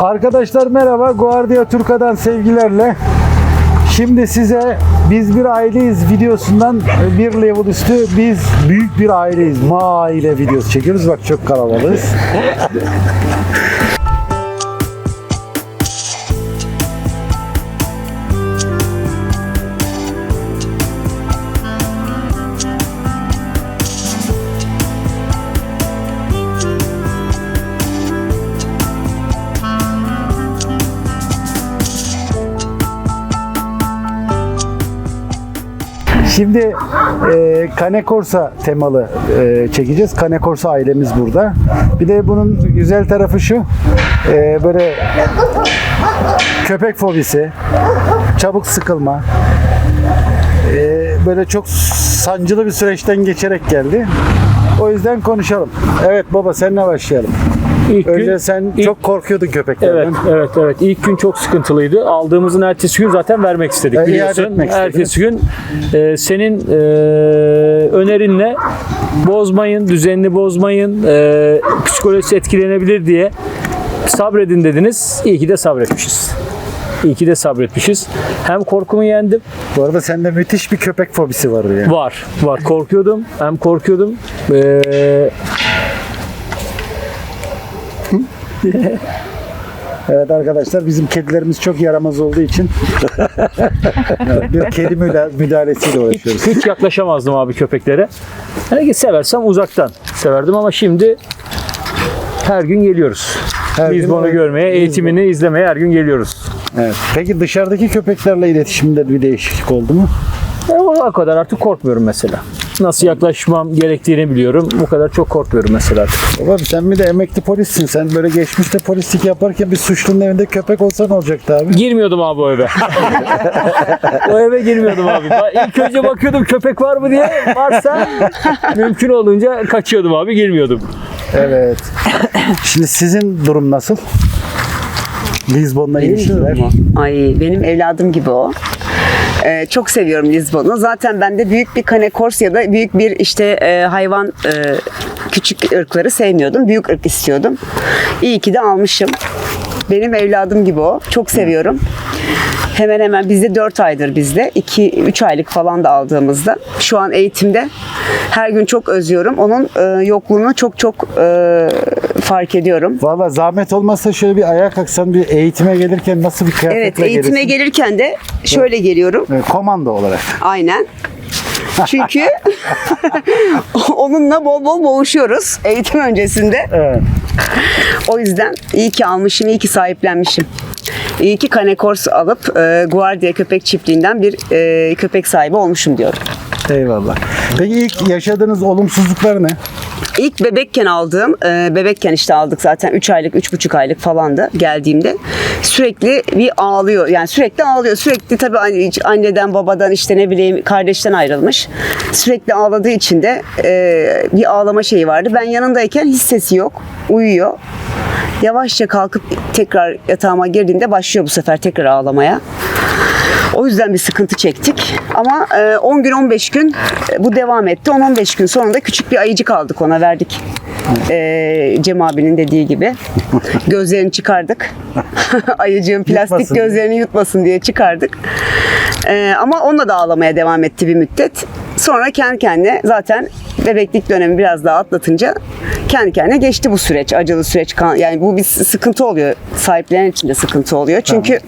Arkadaşlar merhaba. Guardia Turka'dan sevgilerle. Şimdi size biz bir aileyiz videosundan bir level üstü biz büyük bir aileyiz. Ma aile videosu çekiyoruz. Bak çok kalabalığız. Şimdi e, Kane Korsa temalı e, çekeceğiz. Kane Korsa ailemiz burada. Bir de bunun güzel tarafı şu. e, böyle köpek fobisi, çabuk sıkılma. e, böyle çok sancılı bir süreçten geçerek geldi. O yüzden konuşalım. Evet baba seninle başlayalım. İlk Önce gün, sen ilk- çok korkuyordun köpeklerden. Evet, evet, evet. İlk gün çok sıkıntılıydı. Aldığımızın ertesi gün zaten vermek istedik E, biliyorsun. Ertesi gün e, senin e, önerinle bozmayın, düzenini bozmayın, e, psikolojisi etkilenebilir diye sabredin dediniz. İyi ki de sabretmişiz. İyi ki de sabretmişiz. Hem korkumu yendim. Bu arada sende müthiş bir köpek fobisi vardı yani. Var, var. Korkuyordum. Hem korkuyordum. E, Evet arkadaşlar bizim kedilerimiz çok yaramaz olduğu için bir kedi müda- müdahalesiyle hiç, uğraşıyoruz. hiç yaklaşamazdım abi köpeklere. Yani seversem uzaktan severdim ama şimdi her gün geliyoruz. Her Biz gün bunu evet, görmeye, eğitimini izlemeye her gün geliyoruz. Evet. Peki dışarıdaki köpeklerle iletişimde bir değişiklik oldu mu? E, o kadar artık korkmuyorum mesela. Nasıl yaklaşmam gerektiğini biliyorum. O kadar çok korkmuyorum mesela artık. Baba sen bir de emekli polissin. Sen böyle geçmişte polislik yaparken bir suçlunun evinde köpek olsa ne olacaktı abi? Girmiyordum abi o eve. o eve girmiyordum abi. Ben İlk önce bakıyordum köpek var mı diye. Varsa mümkün olunca kaçıyordum abi girmiyordum. Evet. Şimdi sizin durum nasıl? Lizbon'la ilişkiler. Ay benim evladım gibi o. Ee, çok seviyorum Lizbon'u. Zaten ben de büyük bir kane kors ya da büyük bir işte e, hayvan e, küçük ırkları sevmiyordum. Büyük ırk istiyordum. İyi ki de almışım. Benim evladım gibi o. Çok seviyorum. Hemen hemen bizde 4 aydır bizde. 2-3 aylık falan da aldığımızda. Şu an eğitimde. Her gün çok özlüyorum. Onun e, yokluğunu çok çok e, fark ediyorum. Valla zahmet olmazsa şöyle bir ayağa kalksan bir eğitime gelirken nasıl bir kıyafetle Evet eğitime gelirsin? gelirken de şöyle geliyorum. Evet, komando olarak. Aynen. Çünkü onunla bol bol boğuşuyoruz eğitim öncesinde. Evet. O yüzden iyi ki almışım, iyi ki sahiplenmişim. İyi ki Kanekors alıp e, Guardia köpek çiftliğinden bir e, köpek sahibi olmuşum diyorum. Eyvallah. Peki ilk yaşadığınız olumsuzluklar ne? İlk bebekken aldığım, e, bebekken işte aldık zaten 3 aylık, 3,5 aylık falandı geldiğimde. Sürekli bir ağlıyor. Yani sürekli ağlıyor. Sürekli tabii anne- anneden, babadan işte ne bileyim kardeşten ayrılmış. Sürekli ağladığı için de e, bir ağlama şeyi vardı. Ben yanındayken hiç sesi yok. Uyuyor. Yavaşça kalkıp tekrar yatağıma girdiğimde başlıyor bu sefer tekrar ağlamaya. O yüzden bir sıkıntı çektik. Ama e, 10 gün 15 gün e, bu devam etti. 10-15 gün sonunda küçük bir ayıcık aldık ona verdik. E, Cem abinin dediği gibi. Gözlerini çıkardık. Ayıcığın plastik Yutmasın diye. gözlerini yutmasın diye çıkardık. E, ama onunla da ağlamaya devam etti bir müddet. Sonra kendi kendine zaten bebeklik dönemi biraz daha atlatınca kendi kendine geçti bu süreç. Acılı süreç. Yani bu bir sıkıntı oluyor. Sahiplenen için de sıkıntı oluyor. Çünkü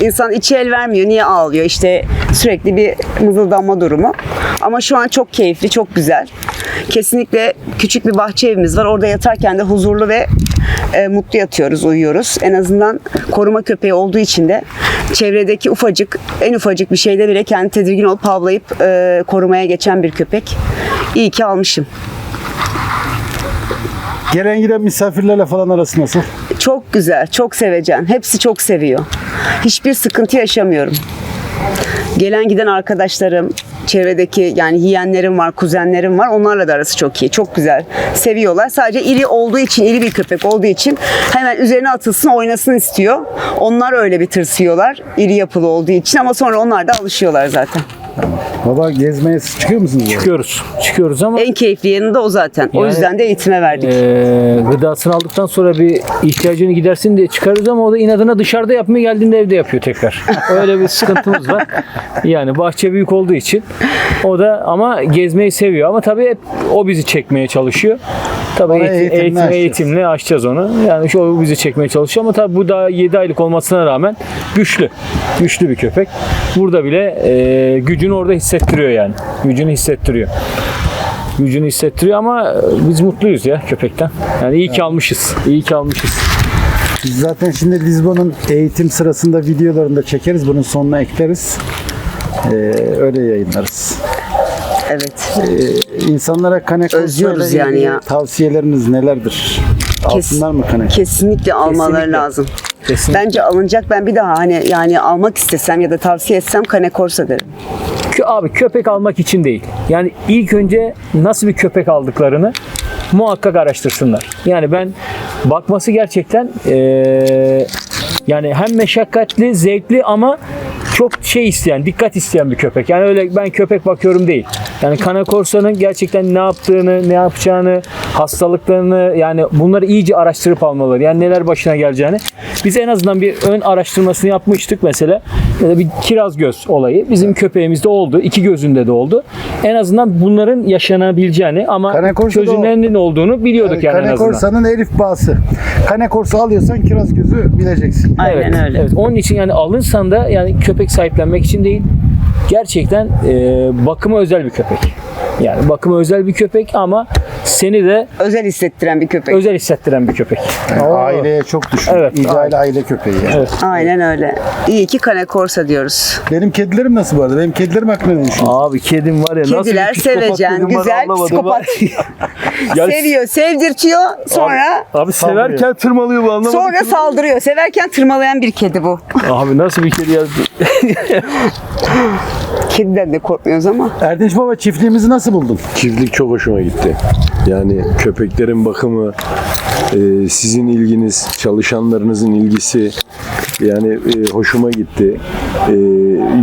insan içi el vermiyor. Niye ağlıyor? İşte sürekli bir mızıldanma durumu. Ama şu an çok keyifli, çok güzel. Kesinlikle küçük bir bahçe evimiz var. Orada yatarken de huzurlu ve e, mutlu yatıyoruz, uyuyoruz. En azından koruma köpeği olduğu için de çevredeki ufacık, en ufacık bir şeyde bile kendi tedirgin olup havlayıp e, korumaya geçen bir köpek. İyi ki almışım. Gelen giden misafirlerle falan arası nasıl? Çok güzel, çok sevecen. Hepsi çok seviyor. Hiçbir sıkıntı yaşamıyorum. Gelen giden arkadaşlarım, çevredeki yani yeğenlerim var, kuzenlerim var. Onlarla da arası çok iyi. Çok güzel. Seviyorlar. Sadece iri olduğu için, iri bir köpek olduğu için hemen üzerine atılsın, oynasın istiyor. Onlar öyle bir tırsıyorlar. iri yapılı olduğu için ama sonra onlar da alışıyorlar zaten. Baba gezmeye çıkıyor musunuz? Çıkıyoruz. Çıkıyoruz ama En keyifli yanı da o zaten. o Yani- yüzden de eğitime verdik. Ee, gıdasını aldıktan sonra bir ihtiyacını gidersin diye çıkarırız ama o da inadına dışarıda yapmıyor geldiğinde evde yapıyor tekrar. Öyle bir sıkıntımız var. Yani bahçe büyük olduğu için o da ama gezmeyi seviyor ama tabii hep o bizi çekmeye çalışıyor. Tabii Ona eğitim, eğitimle eğitim, aşacağız. eğitimle aşacağız onu. Yani şu o bizi çekmeye çalışıyor ama tabii bu daha 7 aylık olmasına rağmen güçlü. Güçlü bir köpek. Burada bile e, gücünü orada hissettiriyor yani. Gücünü hissettiriyor gücünü hissettiriyor ama e, biz mutluyuz ya köpekten. Yani iyi ki almışız. İyi ki almışız. Biz zaten şimdi Lizbon'un eğitim sırasında videolarını da çekeriz. Bunun sonuna ekleriz. Ee, öyle yayınlarız. Evet. Ee, insanlara kane Corsa'yla Özlüyoruz yani ya. Tavsiyeleriniz nelerdir? Alsınlar mı kane? Kesinlikle almaları Kesinlikle. lazım. Kesinlikle. Bence alınacak ben bir daha hani yani almak istesem ya da tavsiye etsem Kane Corsa derim. Kö- abi köpek almak için değil. Yani ilk önce nasıl bir köpek aldıklarını muhakkak araştırsınlar. Yani ben bakması gerçekten eee, yani hem meşakkatli, zevkli ama çok şey isteyen, dikkat isteyen bir köpek. Yani öyle ben köpek bakıyorum değil. Yani Kana Corsa'nın gerçekten ne yaptığını, ne yapacağını, hastalıklarını yani bunları iyice araştırıp almaları. Yani neler başına geleceğini. Biz en azından bir ön araştırmasını yapmıştık mesela. Ya da bir kiraz göz olayı. Bizim köpeğimizde oldu. iki gözünde de oldu. En azından bunların yaşanabileceğini ama çözümlerinin olduğunu biliyorduk yani, en Kane azından. Corsa'nın Elif bağısı. Kane Corsa alıyorsan kiraz gözü bileceksin. Aynen evet, öyle. Evet. Onun için yani alınsan da yani köpek sahiplenmek için değil. Gerçekten e, bakıma özel bir köpek. Yani bakıma özel bir köpek ama seni de Özel hissettiren bir köpek. özel hissettiren bir köpek. Yani Oo. aileye çok düşkün. Evet, İdeal aile köpeği yani. Evet. Aynen öyle. İyi ki Kane Corsa diyoruz. Benim kedilerim nasıl bu arada? Benim kedilerim hakkında ne düşünüyorsun? Abi kedim var ya nasıl Kediler bir psikopat sevecen, kedim var güzel anlamadım psikopat. Yani- Seviyor, sevdirtiyor. Sonra Abi severken tırmalıyor bu anlamadım. sonra ki. saldırıyor. Severken tırmalayan bir kedi bu. Abi nasıl bir kedi ya? Kediden de korkmuyoruz ama. Erdinç Baba çiftliğimizi nasıl buldun? Çiftlik çok hoşuma gitti. Yani köpeklerin bakımı, e, sizin ilginiz, çalışanlarınızın ilgisi yani e, hoşuma gitti. E,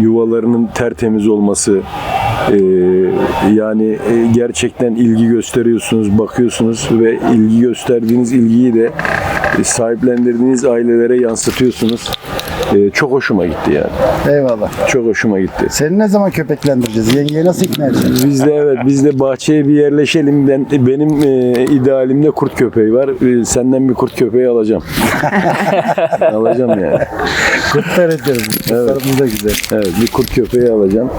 yuvalarının tertemiz olması, yani gerçekten ilgi gösteriyorsunuz, bakıyorsunuz ve ilgi gösterdiğiniz ilgiyi de sahiplendirdiğiniz ailelere yansıtıyorsunuz. E, çok hoşuma gitti yani. Eyvallah. Çok hoşuma gitti. Seni ne zaman köpeklendireceğiz? Yengeye nasıl ikna edeceğiz? Biz de evet biz de bahçeye bir yerleşelim. Ben benim e, idealimde kurt köpeği var. E, senden bir kurt köpeği alacağım. alacağım yani. Kurtlar ediyoruz. Kurtlarımız da güzel. Evet bir kurt köpeği alacağım.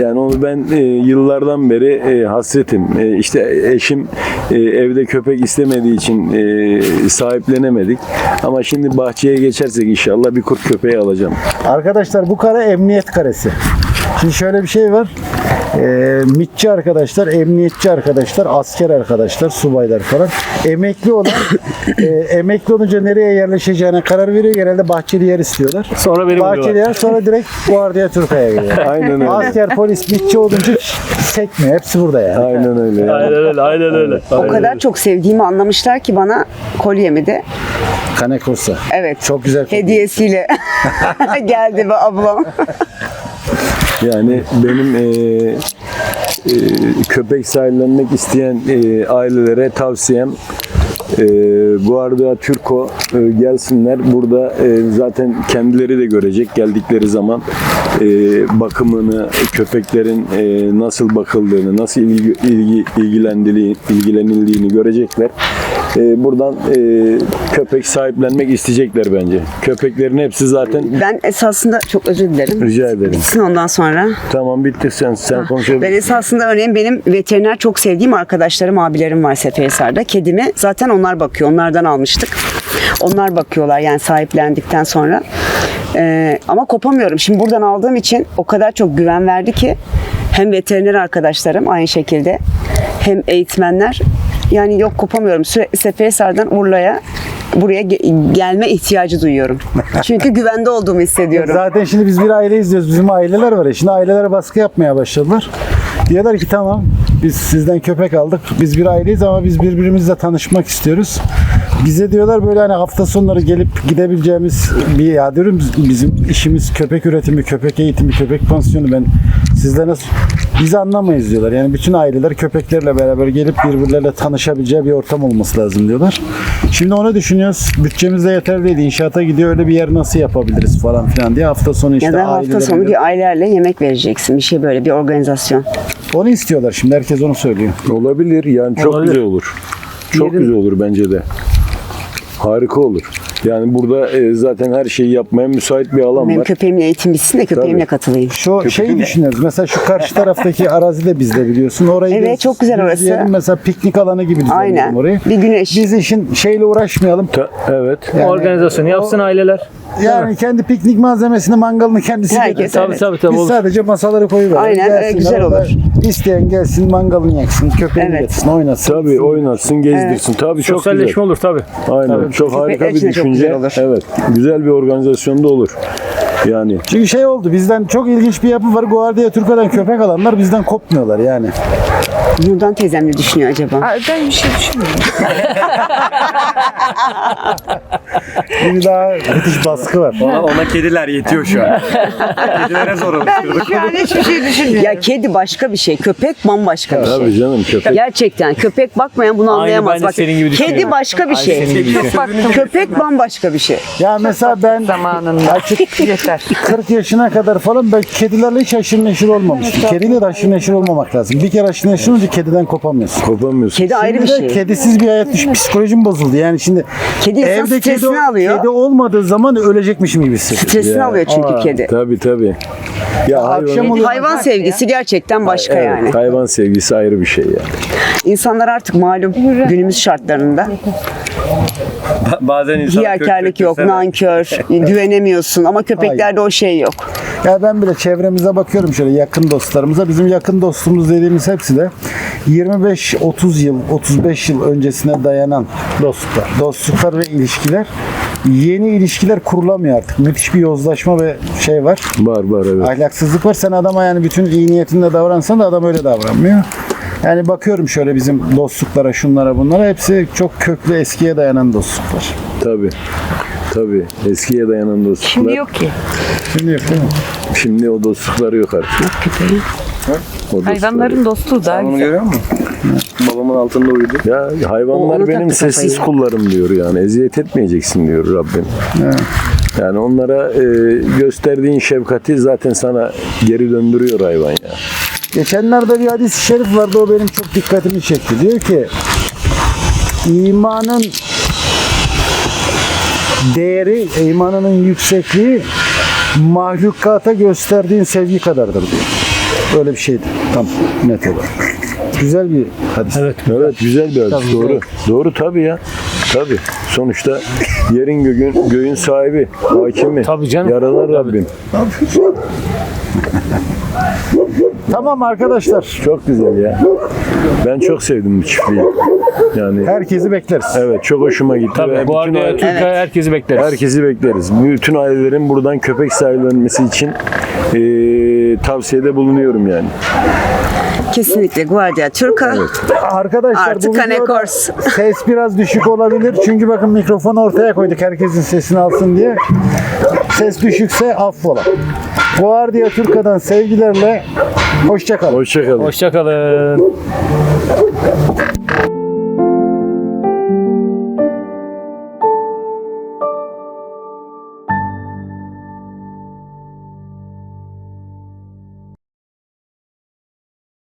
Yani onu ben e, yıllardan beri e, hasretim. E, işte eşim e, evde köpek istemediği için e, sahiplenemedik. Ama şimdi bahçeye geçersek inşallah bir kurt köpeği alacağım. Arkadaşlar bu kare emniyet karesi. Şimdi şöyle bir şey var. Ee, MİTçi arkadaşlar, emniyetçi arkadaşlar, asker arkadaşlar, subaylar falan. Emekli olan, e, emekli olunca nereye yerleşeceğine karar veriyor. Genelde bahçeli yer istiyorlar. Sonra beni Bahçeli yer sonra direkt Guardia Turka'ya geliyor. Aynen öyle. Asker, polis, MİTçi olunca sekmiyor. Hepsi burada yani. Aynen öyle. yani. Aynen öyle, aynen öyle. O kadar çok sevdiğimi anlamışlar ki bana kolyemi de Kane Corsa. evet Çok güzel. hediyesiyle geldi be ablam. Yani benim e, e, köpek sahiplenmek isteyen e, ailelere tavsiyem e, bu arada Türko e, gelsinler. Burada e, zaten kendileri de görecek geldikleri zaman e, bakımını, köpeklerin e, nasıl bakıldığını, nasıl ilgi, ilgi ilgilenildiğini görecekler. E, buradan e, köpek sahiplenmek isteyecekler bence. Köpeklerin hepsi zaten Ben esasında çok özür dilerim. rica ederim. Bitsin ondan sonra. Tamam bitti sen sen konuşabilirsin. Ben esasında örneğin benim veteriner çok sevdiğim arkadaşlarım, abilerim var Seferihisar'da. Kedimi zaten onlar bakıyor. Onlardan almıştık. Onlar bakıyorlar yani sahiplendikten sonra. Ee, ama kopamıyorum. Şimdi buradan aldığım için o kadar çok güven verdi ki hem veteriner arkadaşlarım aynı şekilde hem eğitmenler yani yok kopamıyorum. Sürekli Seferihisar'dan Urla'ya buraya ge- gelme ihtiyacı duyuyorum. Çünkü güvende olduğumu hissediyorum. Zaten şimdi biz bir aile izliyoruz. Bizim aileler var ya. Şimdi ailelere baskı yapmaya başladılar. Diyorlar ki tamam biz sizden köpek aldık. Biz bir aileyiz ama biz birbirimizle tanışmak istiyoruz. bize diyorlar böyle hani hafta sonları gelip gidebileceğimiz bir ya diyorum bizim işimiz köpek üretimi, köpek eğitimi, köpek pansiyonu ben sizle nasıl bizi anlamayız diyorlar. Yani bütün aileler köpeklerle beraber gelip birbirleriyle tanışabileceği bir ortam olması lazım diyorlar. Şimdi onu düşünüyoruz. Bütçemiz de yeterli değil. İnşaata gidiyor öyle bir yer nasıl yapabiliriz falan filan diye hafta sonu işte ya da hafta sonu bir ailelerle yemek vereceksin. Bir şey böyle bir organizasyon. Onu istiyorlar şimdi herkes onu söylüyor. Olabilir yani çok Olabilir. güzel olur. Çok Yerin- güzel olur bence de. Harika olur. Yani burada e, zaten her şeyi yapmaya müsait bir alan Benim var. köpeğimle eğitim bitsin de köpeğimle Tabii. katılayım. Şu şeyi düşünüyoruz. Mesela şu karşı taraftaki arazi de bizde biliyorsun. Orayı Evet, biz çok güzel orası. düzleyelim. Mesela piknik alanı gibi düzenleyelim Aynen. orayı. Bir güneş. Biz işin şeyle uğraşmayalım. Ta- evet. Yani Organizasyonu yapsın aileler. Yani kendi piknik malzemesini, mangalını kendisi Herkes, getirir. Tabii Evet. tabii tabii. Biz olur. sadece masaları koyuverelim. Aynen, Gelsinler evet, güzel orada olur. İsteyen gelsin mangalını yaksın, köpeğini Evet. getirsin, oynasın. Tabii oynatsın, gezdirsin. Tabii çok güzel. Sosyalleşme olur tabii. Aynen. Çok harika bir de çok düşünce. güzel olur. Evet. Güzel bir organizasyonda olur. Yani Çünkü şey oldu bizden çok ilginç bir yapı var. Guardia Turco'dan köpek alanlar bizden kopmuyorlar yani. Nurdan teyzem ne düşünüyor acaba? Aa, Ben bir şey düşünmüyorum. Bir daha müthiş baskı var. Ona, ona kediler yetiyor şu an. Kedilere zor alıştırdık. Şu an hiçbir şey düşünmüyorum. Ya kedi başka bir şey, köpek bambaşka bir şey. tabii canım köpek. Gerçekten köpek bakmayan bunu Aynı anlayamaz. ben de Bak, senin gibi kedi düşünüyorum. başka bir Aynı şey. senin gibi. Baktım Köpek bambaşka bir şey. Ya mesela ben zamanında. açık Yeter. 40 yaşına kadar falan ben kedilerle hiç haşır neşir olmamıştım. Kediyle de haşır neşir olmamak lazım. Bir kere haşır neşir olunca kediden kopamıyorsun. Kopamıyorsun. Kedi ayrı bir şey. kedisiz bir hayat düş. Psikolojim bozuldu. Yani şimdi Kedi evde kedi, alıyor. kedi olmadığı zaman ölecekmişim gibi hissediyorum. Stresini alıyor çünkü kedi. Tabii tabii. Ya Akşam hayvan, oluyor. Hayvan sevgisi gerçekten başka evet, yani. hayvan sevgisi ayrı bir şey yani. İnsanlar artık malum günümüz şartlarında Bazen insan hiyakarlık yok, nankör, güvenemiyorsun ama köpeklerde o şey yok. Ya ben bile çevremize bakıyorum şöyle yakın dostlarımıza. Bizim yakın dostumuz dediğimiz hepsi de 25-30 yıl, 35 yıl öncesine dayanan dostluklar. Dostluklar ve ilişkiler. Yeni ilişkiler kurulamıyor artık. Müthiş bir yozlaşma ve şey var. Var var evet. Ahlaksızlık var. Sen adama yani bütün iyi niyetinle davransan da adam öyle davranmıyor. Yani bakıyorum şöyle bizim dostluklara, şunlara, bunlara hepsi çok köklü eskiye dayanan dostluklar. Tabii. Tabii. Eskiye dayanan dostluklar. Şimdi yok ki. Şimdi yok değil mi? Şimdi o dostlukları yok artık. O Hayvanların dostluğu daha Onu güzel. görüyor musun? Babamın altında uyudu. Ya O- hayvanlar onu benim taktı sessiz kafayı. kullarım diyor yani. Eziyet etmeyeceksin diyor Rabbim. Yani onlara e, gösterdiğin şefkati zaten sana geri döndürüyor hayvan ya. Geçenlerde bir hadis-i şerif vardı o benim çok dikkatimi çekti. Diyor ki imanın değeri, imanının yüksekliği mahlukata gösterdiğin sevgi kadardır diyor. Öyle bir şeydi. Tam net olarak. Güzel bir hadis. Evet. Evet güzel bir hadis. Tabii, Doğru. doğru. Doğru tabii ya. Tabii. Sonuçta yerin göğün, göğün sahibi, hakimi. Tabii canım. Yaralar Tabii. Rabbim. Tamam arkadaşlar. Çok güzel ya. Ben çok sevdim bu çiftliği. Yani Herkesi bekleriz. evet çok hoşuma gitti. Tabii Ve bu bütün arada aile- Türkiye herkesi bekleriz. Herkesi bekleriz. Bütün ailelerin buradan köpek sahiplenmesi için eee, tavsiyede bulunuyorum yani. Kesinlikle Guardia Turca. Arkadaşlar Artı bu videoda Corse. ses biraz düşük olabilir. Çünkü bakın mikrofonu ortaya koyduk herkesin sesini alsın diye. Ses düşükse affola. Guardia Turca'dan sevgilerle hoşçakalın. Hoşçakalın. Hoşçakalın.